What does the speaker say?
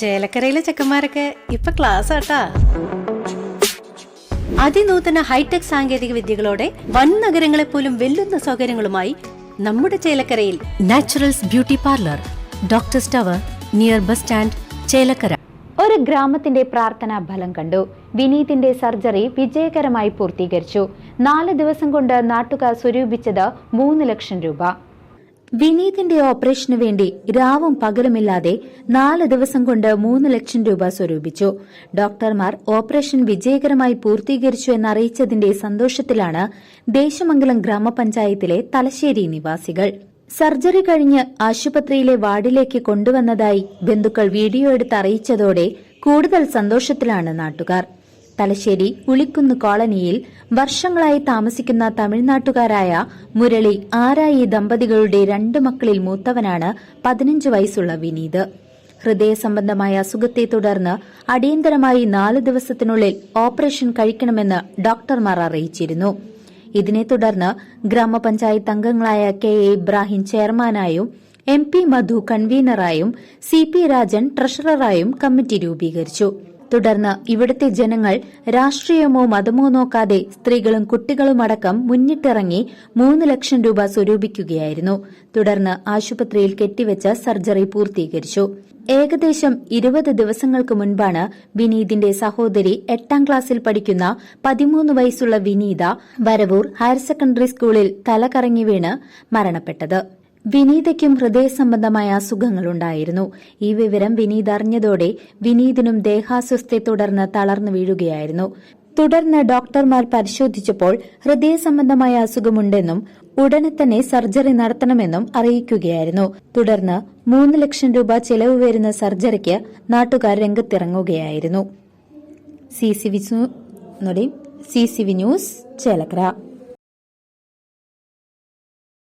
ചേലക്കരയിലെ ചെക്കന്മാരൊക്കെ ഇപ്പൊ ക്ലാസ് ആട്ടാ. അതിനൂതന ഹൈടെക് സാങ്കേതിക വിദ്യകളോടെ വൻ നഗരങ്ങളെ പോലും വെല്ലുന്ന സൗകര്യങ്ങളുമായി നമ്മുടെ ചേലക്കരയിൽ Naturals beauty parlour doctor tower near bus stand Chelakkara. ഒരു ഗ്രാമത്തിന്റെ പ്രാർത്ഥനാ ഫലം കണ്ടു. വിനീതിന്റെ സർജറി വിജയകരമായി പൂർത്തീകരിച്ചു. നാല് ദിവസം കൊണ്ട് നാട്ടുകാർ സ്വരൂപിച്ചത് മൂന്ന് ലക്ഷം രൂപ. വിനീതിന്റെ ഓപ്പറേഷന് വേണ്ടി രാവും പകലുമില്ലാതെ നാല് ദിവസം കൊണ്ട് മൂന്ന് ലക്ഷം രൂപ സ്വരൂപിച്ചു. ഡോക്ടർമാർ ഓപ്പറേഷൻ വിജയകരമായി പൂർത്തീകരിച്ചു എന്നറിയിച്ചതിന്റെ സന്തോഷത്തിലാണ് ദേശമംഗലം ഗ്രാമപഞ്ചായത്തിലെ തലശ്ശേരി നിവാസികൾ. സർജറി കഴിഞ്ഞ് ആശുപത്രിയിലെ വാർഡിലേക്ക് കൊണ്ടുവന്നതായി ബന്ധുക്കൾ വീഡിയോ എടുത്ത് അറിയിച്ചതോടെ കൂടുതൽ സന്തോഷത്തിലാണ് നാട്ടുകാർ. തലശ്ശേരി ഉളിക്കുന്ന് കോളനിയിൽ വർഷങ്ങളായി താമസിക്കുന്ന തമിഴ്നാട്ടുകാരായ മുരളി ആരായി ദമ്പതികളുടെ രണ്ട് മക്കളിൽ മൂത്തവനാണ് പതിനഞ്ച് വയസ്സുള്ള വിനീത്. ഹൃദയ സംബന്ധമായ അസുഖത്തെ തുടർന്ന് അടിയന്തരമായി നാല് ദിവസത്തിനുള്ളിൽ ഓപ്പറേഷൻ കഴിക്കണമെന്ന് ഡോക്ടർമാർ അറിയിച്ചിരുന്നു. ഇതിനെ തുടർന്ന് ഗ്രാമപഞ്ചായത്ത് അംഗങ്ങളായ കെ എ ഇബ്രാഹിം ചെയർമാനായും എം പി മധു കൺവീനറായും സി പി രാജൻ ട്രഷററായും കമ്മിറ്റി രൂപീകരിച്ചു. തുടർന്ന് ഇവിടുത്തെ ജനങ്ങൾ രാഷ്ട്രീയമോ മതമോ നോക്കാതെ സ്ത്രീകളും കുട്ടികളുമടക്കം മുന്നിട്ടിറങ്ങി മൂന്ന് ലക്ഷം രൂപ സ്വരൂപിക്കുകയായിരുന്നു. തുടർന്ന് ആശുപത്രിയിൽ കെട്ടിവെച്ച സർജറി പൂർത്തീകരിച്ചു. ഏകദേശം ഇരുപത് ദിവസങ്ങൾക്ക് മുൻപാണ് വിനീതിന്റെ സഹോദരി എട്ടാം ക്ലാസ്സിൽ പഠിക്കുന്ന പതിമൂന്ന് വയസ്സുള്ള വിനീത വരവൂർ ഹയർ സെക്കൻഡറി സ്കൂളിൽ തലകറങ്ങി വീണ് മരണപ്പെട്ടത്. വിനീതയ്ക്കും ഹൃദയസംബന്ധമായ അസുഖങ്ങളുണ്ടായിരുന്നു. ഈ വിവരം വിനീത് അറിഞ്ഞതോടെ വിനീതിനും ദേഹാസ്വസ്ഥയെ തുടർന്ന് തളർന്നു വീഴുകയായിരുന്നു. തുടർന്ന് ഡോക്ടർമാർ പരിശോധിച്ചപ്പോൾ ഹൃദയസംബന്ധമായ അസുഖമുണ്ടെന്നും ഉടനെ തന്നെ സർജറി നടത്തണമെന്നും അറിയിക്കുകയായിരുന്നു. തുടർന്ന് മൂന്ന് ലക്ഷം രൂപ ചെലവ് വരുന്ന സർജറിക്ക് നാട്ടുകാർ രംഗത്തിറങ്ങുകയായിരുന്നു. C C V news Chelakkara.